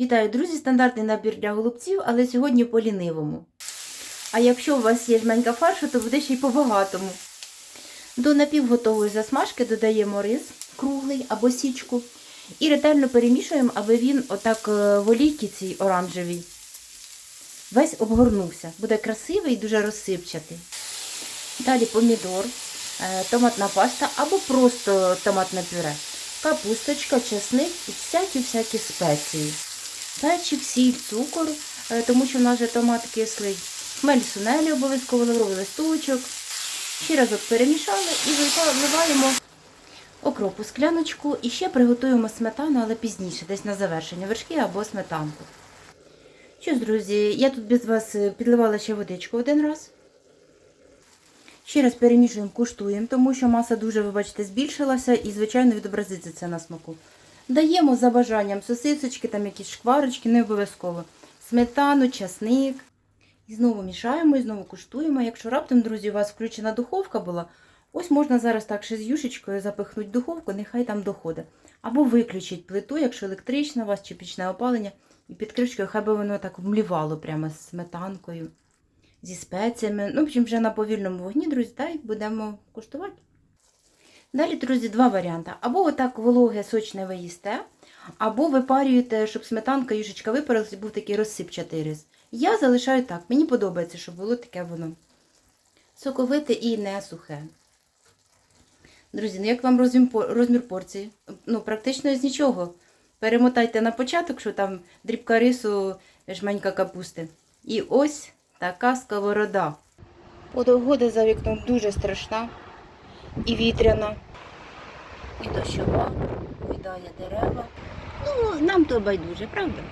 Вітаю, друзі! Стандартний набір для голубців, але сьогодні по лінивому. А якщо у вас є жменька фаршу, то буде ще й по-багатому. До напівготової засмажки додаємо рис круглий або січку і ретельно перемішуємо, аби він отак е, в олійці цій оранжевій весь обгорнувся. Буде красивий і дуже розсипчатий. Далі помідор, е, томатна паста або просто томатне пюре, капусточка, чесник і всякі-всякі спеції. Перчик, сіль, цукор, е, тому що в нас же томат кислий. Хмель сунелі обов'язково лавровий листочок. Ще разок перемішали і вливаємо окропу скляночку. І ще приготуємо сметану, але пізніше, десь на завершення вершки або сметанку. Що ж, друзі, я тут без вас е, підливала ще водичку один раз. Ще раз перемішуємо, куштуємо, тому що маса дуже, ви бачите, збільшилася і, звичайно, відобразиться це на смаку. Даємо за бажанням сосисочки, там якісь шкварочки, не обов'язково. Сметану, часник. І знову мішаємо і знову куштуємо. Якщо раптом, друзі, у вас включена духовка була, ось можна зараз так ще з юшечкою запихнути духовку, нехай там доходить. Або виключить плиту, якщо електрична у вас чи пічне опалення, і під кришкою хай би воно так вмлівало прямо з сметанкою, зі спеціями. Ну, в вже на повільному вогні, друзі, та й будемо куштувати. Далі, друзі, два варіанти. Або отак вологе сочне ви їсте, або випарюєте, щоб сметанка, юшечка випарилась і був такий розсипчатий рис. Я залишаю так. Мені подобається, щоб було таке воно соковите і не сухе. Друзі, ну як вам розмір, порції? Ну, практично з нічого. Перемотайте на початок, що там дрібка рису, жменька капусти. І ось така сковорода. Погода за вікном дуже страшна і вітряна, і дощова, гойдає дерева. Ну, нам то байдуже, правда?